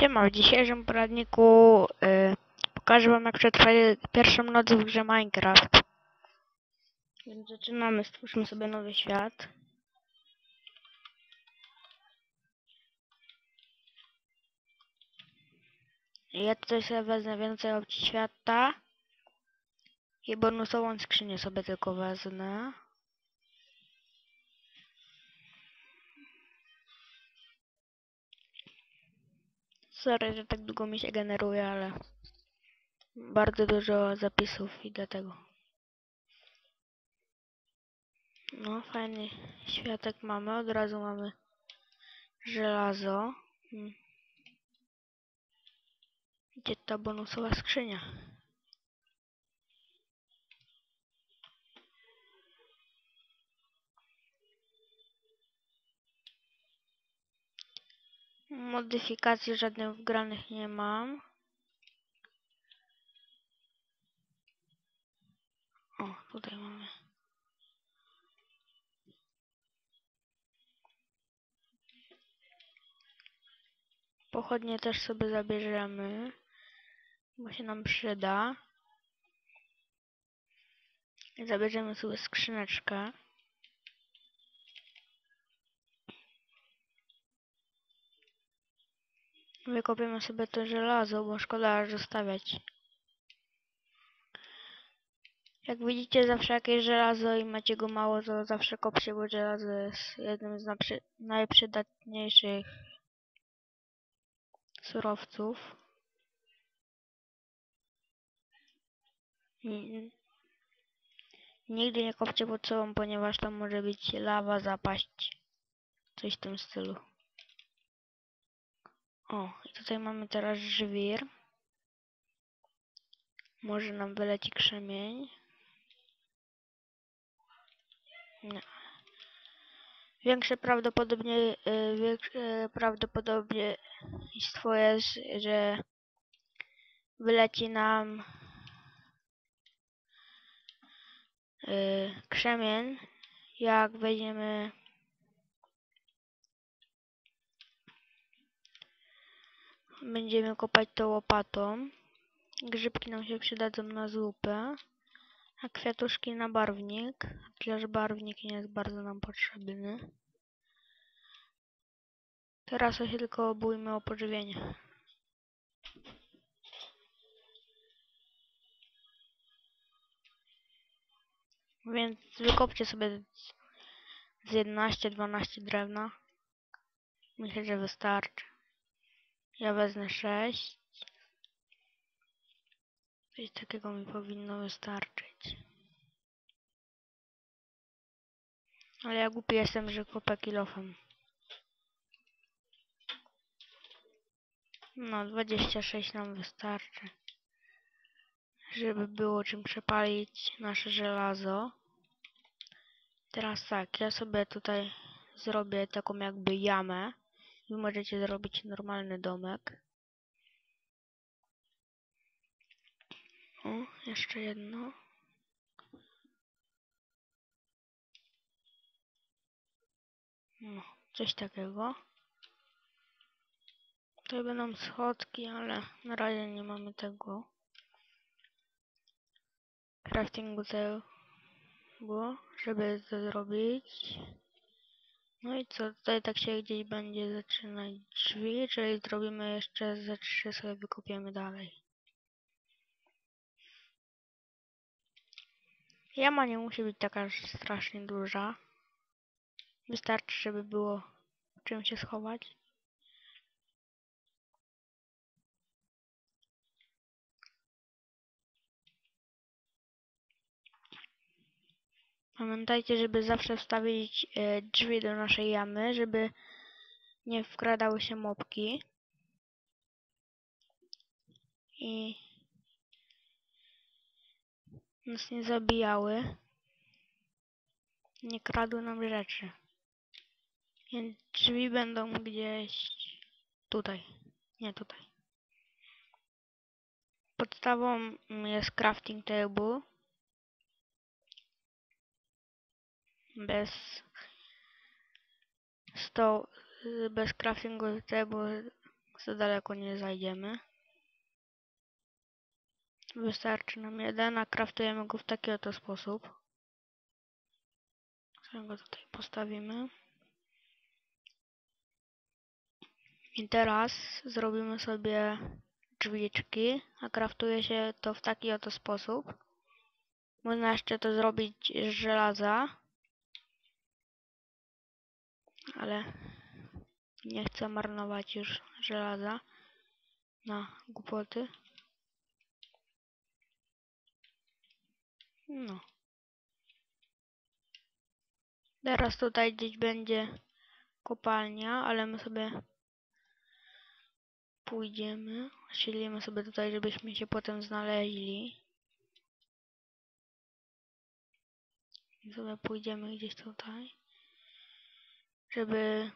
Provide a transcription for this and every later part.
Siema, w dzisiejszym poradniku y, pokażę wam jak przetrwać pierwszą noc w grze Minecraft. Więc zaczynamy, stwórzmy sobie nowy świat. Ja tutaj sobie wezmę więcej opcji świata. I bonusową skrzynię sobie tylko wezmę. Sorry, że tak długo mi się generuje, ale bardzo dużo zapisów i dlatego. No, fajny światek mamy, od razu mamy żelazo. Hmm. Gdzie ta bonusowa skrzynia? Modyfikacji żadnych wgranych nie mam. O, tutaj mamy. Pochodnie też sobie zabierzemy, bo się nam przyda. Zabierzemy sobie skrzyneczkę. Wykopiemy sobie to żelazo, bo szkoda zostawiać. Jak widzicie, zawsze jakieś żelazo i macie go mało, to zawsze kopcie, bo żelazo jest jednym z najprzydatniejszych surowców. Nigdy nie kopcie pod sobą, ponieważ tam może być lawa, zapaść. Coś w tym stylu. O, tutaj mamy teraz żwir. Może nam wyleci krzemień. Nie. Większe prawdopodobnie, y, większe prawdopodobieństwo jest, że wyleci nam y, krzemień, jak weźmiemy Będziemy kopać to łopatą. Grzybki nam się przydadzą na zupę. A kwiatuszki na barwnik. Chociaż barwnik nie jest bardzo nam potrzebny. Teraz się tylko obójmy o pożywienie. Więc wykopcie sobie z 11-12 drewna. Myślę, że wystarczy. Ja wezmę 6. Coś takiego mi powinno wystarczyć. Ale ja głupi jestem, że kopę kilofem. No, 26 nam wystarczy. Żeby było czym przepalić nasze żelazo. Teraz tak, ja sobie tutaj zrobię taką jakby jamę. Wy możecie zrobić normalny domek. O, jeszcze jedno. No, coś takiego. Tutaj będą schodki, ale na razie nie mamy tego. Craftingu tego, żeby to zrobić. No i co, tutaj tak się gdzieś będzie zaczynać drzwi, czyli zrobimy jeszcze ze trzy sobie wykopiemy dalej. Jama nie musi być taka strasznie duża. Wystarczy, żeby było czym się schować. Pamiętajcie, żeby zawsze wstawić e, drzwi do naszej jamy, żeby nie wkradały się mopki. I nas nie zabijały. Nie kradły nam rzeczy. Więc drzwi będą gdzieś tutaj. Nie tutaj. Podstawą jest crafting table. Bez sto bez craftingu table Za daleko nie zajdziemy. Wystarczy nam jeden, a kraftujemy go w taki oto sposób. Sobie go tutaj postawimy. I teraz zrobimy sobie drzwiczki, a kraftuje się to w taki oto sposób. Można jeszcze to zrobić z żelaza. Ale nie chcę marnować już żelaza na głupoty. No. Teraz tutaj gdzieś będzie kopalnia, ale my sobie pójdziemy. Osiedlimy sobie tutaj, żebyśmy się potem znaleźli. I sobie pójdziemy gdzieś tutaj, żeby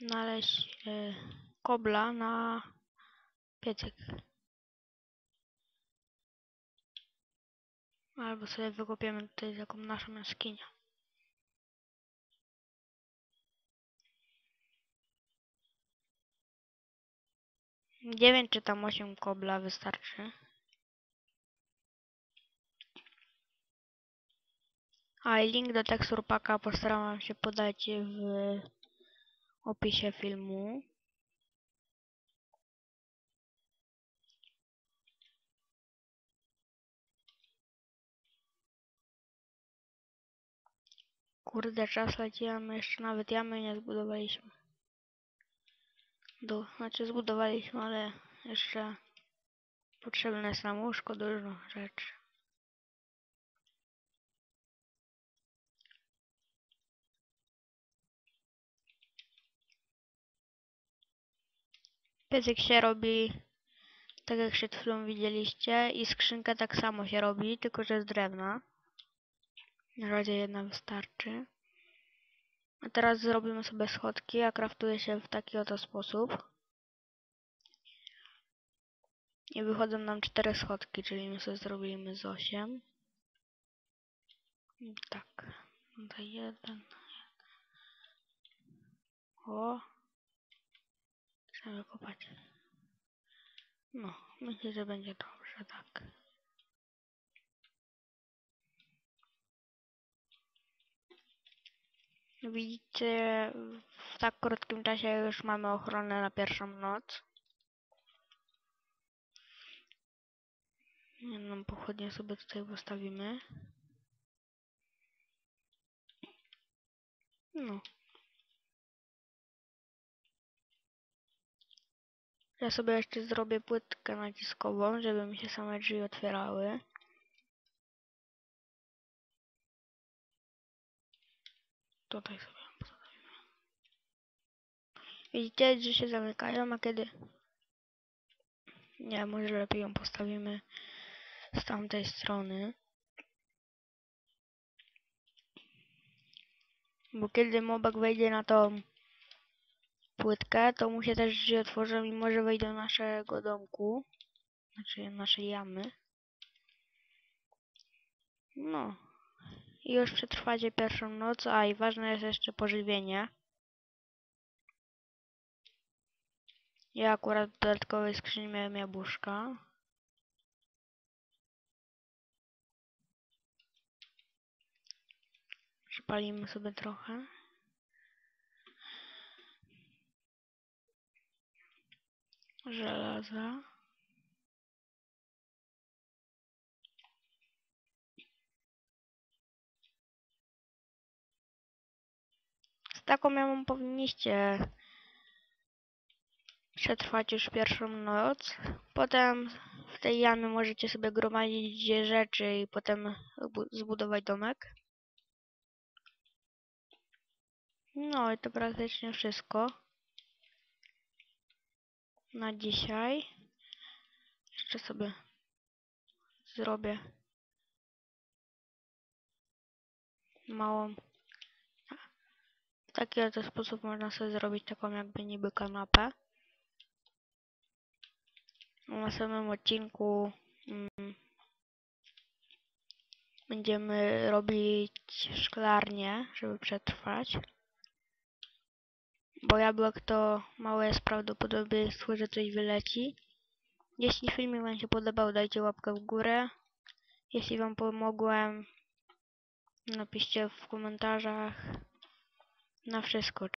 znaleźć e, kobla na piecyk. Albo sobie wykopiemy tutaj taką naszą jaskinię. Dziewięć czy tam osiem kobla wystarczy. A link do tekstur paka postarałam się podać w opisie filmu. Kurde, czas leci, a my jeszcze nawet jamy nie zbudowaliśmy. Do, znaczy zbudowaliśmy, ale jeszcze potrzebne jest nam łóżko, dużo rzeczy. Piecyk się robi tak jak przed chwilą widzieliście i skrzynka tak samo się robi, tylko że z drewna. Na razie jedna wystarczy. A teraz zrobimy sobie schodki, a kraftuje się w taki oto sposób. I wychodzą nam cztery schodki, czyli my sobie zrobimy z 8. Tak. Tutaj jeden. O. Trzeba wykopać. No, myślę, że będzie dobrze, tak. Widzicie, w tak krótkim czasie już mamy ochronę na pierwszą noc. Jedną pochodnię sobie tutaj postawimy. No. Ja sobie jeszcze zrobię płytkę naciskową, żeby mi się same drzwi otwierały. Tutaj sobie postawimy. Widzicie, że się zamykają, a kiedy... Nie, może lepiej ją postawimy z tamtej strony. Bo kiedy mobak wejdzie na tą płytkę, to mu się też drzwi otworzą i może wejść do naszego domku. Znaczy naszej jamy. No. I już przetrwacie pierwszą noc, a i ważne jest jeszcze pożywienie. Ja akurat w dodatkowej skrzyni miałem jabłuszka. Przypalimy sobie trochę. Żelaza. Z taką miałą powinniście przetrwać już pierwszą noc. Potem w tej jamie możecie sobie gromadzić rzeczy i potem zbudować domek. No i to praktycznie wszystko na dzisiaj. Jeszcze sobie zrobię małą. W taki oto sposób można sobie zrobić taką jakby niby kanapę. Na samym odcinku mm, będziemy robić szklarnię, żeby przetrwać. Bo jabłek to małe jest prawdopodobieństwo, że coś wyleci. Jeśli filmik Wam się podobał, dajcie łapkę w górę. Jeśli Wam pomogłem, napiszcie w komentarzach na wszystko.